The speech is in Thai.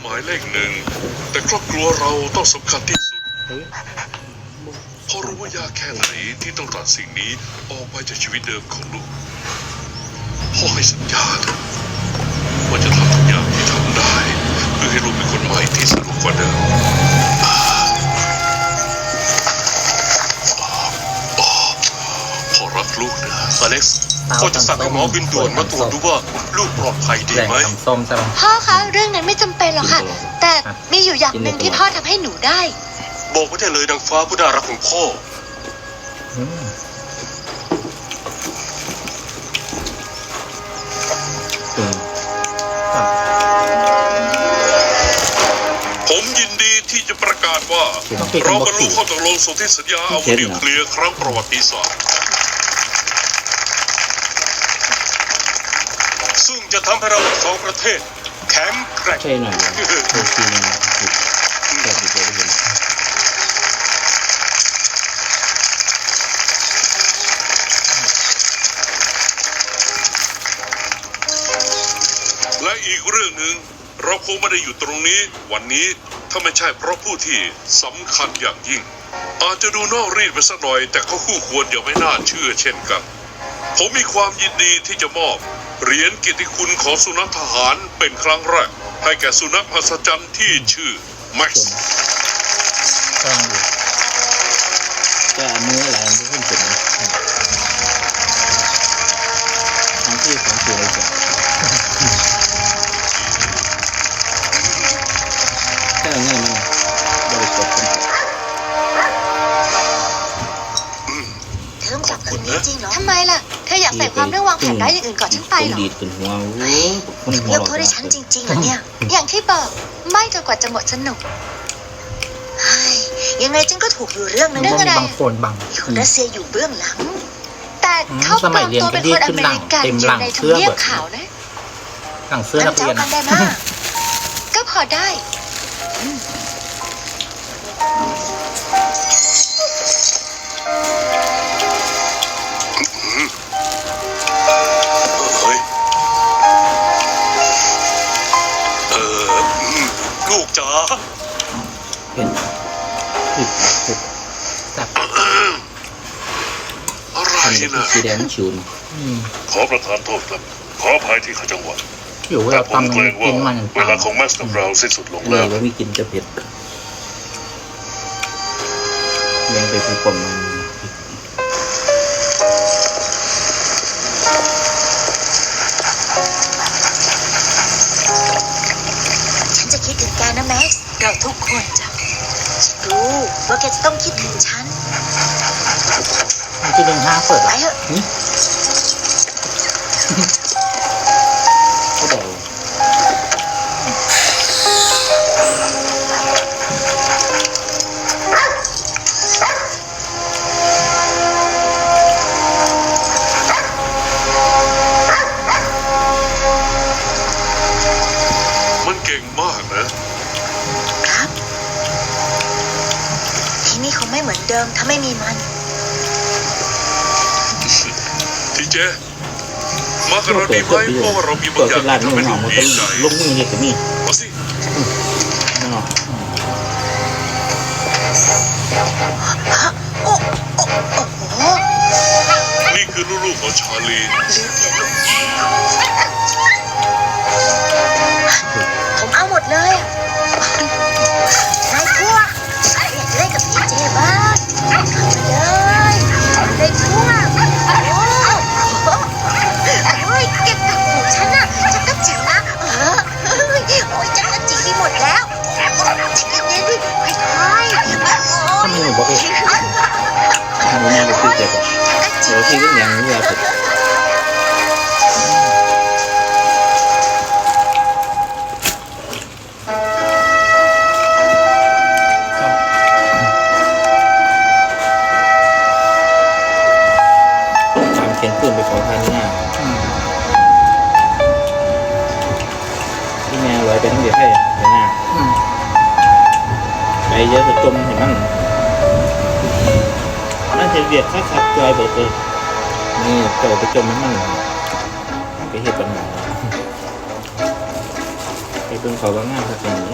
หมายเลขหนึ่ง แต่ครอบครัวเราต้องสำคัญที่สุดเพราะรู้ว่ายากแค่ไหนที่ต้องตัดสิ่งนี้ออกไปจากชีวิตเดิมของลูกพ่อให้สัญญาเถอะว่าจะทำทุกอย่างที่ทำได้ เพื่อให้ลูกเป็นคนใหม่ที่สนุกกว่าเดิมพ่อรักลูกนะอเล็กซ์ พ่อจะสั่งให้หมอบินด่วนมาตรวจดูว่าลูกปลอดภัยดีแหล่งไหม ทำส้มใช่ปะ พ่อคะเรื่องนั้นไม่จำเป็นหรอกค่ะ แต่มีอยู่อย่างหนึ่งที่พ่อทำให้หนูได้ บอกไม่ได้เลยนางฟ้าผู้น่ารักของพ่อ อืมอืมครับผมยินดีที่จะประกาศว่า เราบรรลุข้อตกลงสนธิสัญญาอาวุธนิวเคลียร์ครั้งประวัติศาสตร์ ซึ่งจะทำให้เราทั้งสองประเทศ แข็งแกร่ง ใช่หน่อยเดียวโอเคนะผิดแค่ผิดเลยเห็นและอีกเรื่องหนึ่งเราคงไม่ได้อยู่ตรงนี้ วันนี้ถ้าไม่ใช่เพราะผู้ที่สำคัญอย่างยิ่ง อาจจะดูนอกรีดไปสักหน่อย แต่เขาคู่ควรอย่างไม่น่าเชื่อเช่นกัน ผมมีความยินดีที่จะมอบ เหรียญเกียรติคุณของสุนัขทหารเป็นครั้งแรก ให้แก่สุนัขมหัศจรรย์ที่ชื่อแม็กซ์ต้องดูจะเอามืออะไรมันจะขึ้นถึงนะทางที่ของตัวเลยจ้ะแค่เงี้ยมัน จับคืนนี้จริงเหรอทำไมล่ะ เธออยากใส่ความเรื่องวางแผนร้ายอย่างอื่นก่อนฉันไปเหรอดีดขึ้นหัวโอ้ยคนหัวเลิกหลอกโทษให้ฉันจริงๆเหรอเนี่ย อย่างที่บอกไม่จนกว่าจะหมดสนุกเฮ้ยยังไงฉันก็ถูกอยู่เรื่องนึงมัเรื่องอะไรบางคนบางมีคนรัสเซียอยู่เบื้องหลัง แต่เขาสปมัลยอมเรียนตัวเป็นคนอเมริกันเต็มอหลัยู่งในเสื้ทำอเนียบแบบขาวนะหลังเสื้อนังั้กนเจ้าเรียนกันได้มากก็พอได้ กจ๋าเห็นผิดผิดจับอะไรอันนี้นะสีแดงฉิวนะอืมขอประทานโทษครับ ขออภัยที่เข้าจังหวะอยู่เวแต่ลาผมตำเกรงกิว่านมันเวลาของแมสกับเราสิ้นสุดลงเลแล้ยวว่ามีกินจะเผ็ดเลี้ยงไปผู้คนมันฉัน ม็กซ์เราทุกคนจ้ะฉันรู้ว่าแกจะต้องคิดถึงฉันมันคือเดือนห้าเปิดไปแล้วเถอะนี่เขาบอกมันเก่งมากนะ นี่คงไม่เหมือนเดิมถ้าไม่มีมัน ทีเจมากับเราดีไหมเพราะว่าเรามีบาเปิงดอย่าเป็งนร้านที่เนื้ทำอให้หลูอกมันดีก็ใจลูกมือเห็ดกับนี่มาสิเนาะโอ้โอ้โอ้โหนี่คือลูกๆของชาลี ลืมเลยลู จิ๋วเย็นๆดิค่อยๆโอ้ยถ้ามันหนูบอกเลยหนูม่ไปซื้อเจ็บฉันก็เดี๋จิ๋ยววที่ก็นะยังไม่ยาเผ็ดตามเขียนปืนไปขอทานหน้าที่แม่ลอยไปทั้งเดียวให้ไปหน้า เยอะจะจมเห็นมั้งน่าจะเบียดค่าขับจอยเบิดเลยนี่จอไปจมให้มันไปเหตุปัญหาไปเบิ่งขาว่างามครับอย่างนี้